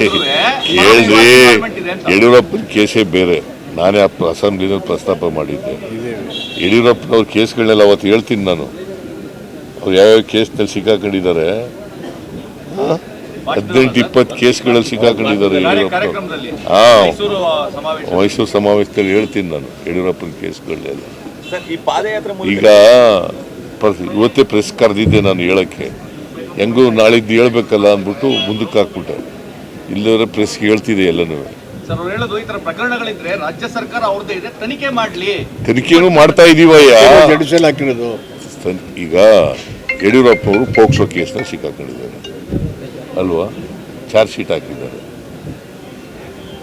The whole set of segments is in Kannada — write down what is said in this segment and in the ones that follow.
ಕೇಳ್ರಿ ಯಡಿಯೂರಪ್ಪನ ಕೇಸೇ ಬೇರೆ. ನಾನೇ ಆ ಅಸೆಂಬ್ಲಿನಲ್ಲಿ ಪ್ರಸ್ತಾಪ ಮಾಡಿದ್ದೆ. ಯಡಿಯೂರಪ್ಪನವ್ರ ಕೇಸ್ಗಳನ್ನೆಲ್ಲ ಅವತ್ತು ಹೇಳ್ತೀನಿ ನಾನು. ಅವ್ರು ಯಾವ್ಯಾವ ಕೇಸ್ನಲ್ಲಿ ಸಿಕ್ಕಾಕೊಂಡಿದ್ದಾರೆ? ಹದಿನೆಂಟು ಇಪ್ಪತ್ತು ಕೇಸ್ಗಳಲ್ಲಿ ಸಿಕ್ಕಾಕೊಂಡಿದ್ದಾರೆ ಯಡಿಯೂರಪ್ಪ ಹಾಂ ಮೈಸೂರು ಸಮಾವೇಶ. ಸಮಾವೇಶದಲ್ಲಿ ಹೇಳ್ತೀನಿ ನಾನು ಯಡಿಯೂರಪ್ಪನ ಕೇಸ್ಗಳನ್ನೆಲ್ಲ. ಸರ್ ಈ ಪಾದಯಾತ್ರೆ ಮೂಲಕ ಈಗ ಇವತ್ತೇ ಪ್ರೆಸ್ ಕರೆದಿದ್ದೆ ನಾನು ಹೇಳಕ್ಕೆ. ಹೆಂಗೂ ನಾಳಿದ್ದು ಹೇಳ್ಬೇಕಲ್ಲ ಅಂದ್ಬಿಟ್ಟು ಮುಂದಕ್ಕೆ ಹಾಕ್ಬಿಟ್ಟೆ. ಇಲ್ಲದ್ರೆ ಪ್ರೆಸ್ ಹೇಳ್ತಿದೆ ಎಲ್ಲನೂ. ಸರ್ ಅವ್ರು ಹೇಳೋದು ಈ ತರ ಪ್ರಕರಣಗಳಿದ್ರೆ ರಾಜ್ಯ ಸರ್ಕಾರ ಇದೆ ತನಿಖೆ ಮಾಡ್ಲಿ. ತನಿಖೆನೂ ಮಾಡ್ತಾ ಇದೀವಯ್ಯ. ಹಾಕಿರೋದು. ಈಗ ಯಡಿಯೂರಪ್ಪ ಅವರು ಪೋಕ್ಸೋ ಕೇಸ್ನ ಸಿಕ್ಕಾಕೊಂಡಿದ್ದಾರೆ. ಅಲ್ವಾ? ಚಾರ್ಜ್ ಶೀಟ್ ಹಾಕಿದ್ದಾರೆ.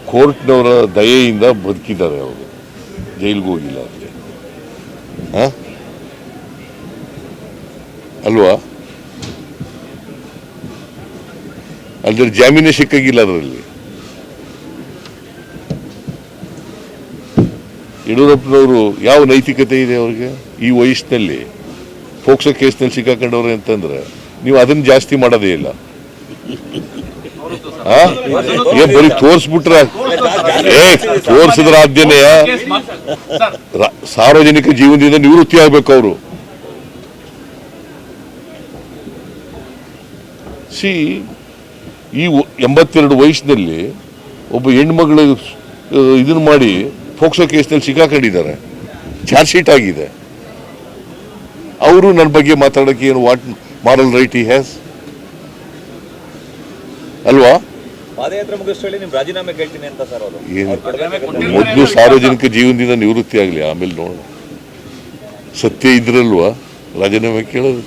ಕೋರ್ಟ್ನವರ ದಯೆಯಿಂದ ಬದುಕಿದ್ದಾರೆ ಅವರು. ಜೈಲಿಗೆ ಹೋಗಿಲ್ಲ ಹಾಂ? ಅಲ್ವಾ? ಅದ್ರ ಜಾಮೀನೇ ಸಿಕ್ಕಾಗಿಲ್ಲ ಅದರಲ್ಲಿ. ಯಡಿಯೂರಪ್ಪನವರು ಯಾವ ನೈತಿಕತೆ ಇದೆ ಅವ್ರಿಗೆ? ಈ ವಯಸ್ಸಿನಲ್ಲಿ ಕೇಸ್ ಕೇಸ್ನಲ್ಲಿ ಸಿಕ್ಕಾಕೊಂಡವ್ರೆ ಅಂತಂದ್ರೆ, ನೀವು ಅದನ್ನ ಜಾಸ್ತಿ ಮಾಡೋದೇ ಇಲ್ಲ? ಏ ಬರೀ ತೋರಿಸ್ಬಿಟ್ರೆ ಏ, ತೋರಿಸಿದ್ರ ಆದ್ಯನೆಯ ಸಾರ್ವಜನಿಕ ಜೀವನದಿಂದ ನಿವೃತ್ತಿ ಆಗ್ಬೇಕು ಅವರು. ಸಿ ಈ ಎಂಬತ್ತೆರಡು ವಯಸ್ಸಿನಲ್ಲಿ ಒಬ್ಬ ಹೆಣ್ಮಗಳು ಇದನ್ನು ಮಾಡಿ ಫೋಕ್ಸೋ ಕೇಸ್ನಲ್ಲಿ ಸಿಕ್ಕಾಕೊಂಡಿದ್ದಾರೆ. ಚಾರ್ಜ್ ಶೀಟ್ ಆಗಿದೆ. ಅವರು ನನ್ನ ಬಗ್ಗೆ ಮಾತಾಡೋಕ್ಕೆ ಏನು ವಾಟ್ ಮಾರಲ್ ರೈಟ್ ಈ ಹ್ಯಾಸ್? ಅಲ್ವಾ? ಮೊದಲು ಸಾರ್ವಜನಿಕ ಜೀವನದಿಂದ ನಿವೃತ್ತಿ ಆಗಲಿ ಆಮೇಲೆ ನೋಡೋಣ ಸತ್ಯ ಇದ್ರಲ್ವಾ? ರಾಜೀನಾಮೆ ಕೇಳೋದು.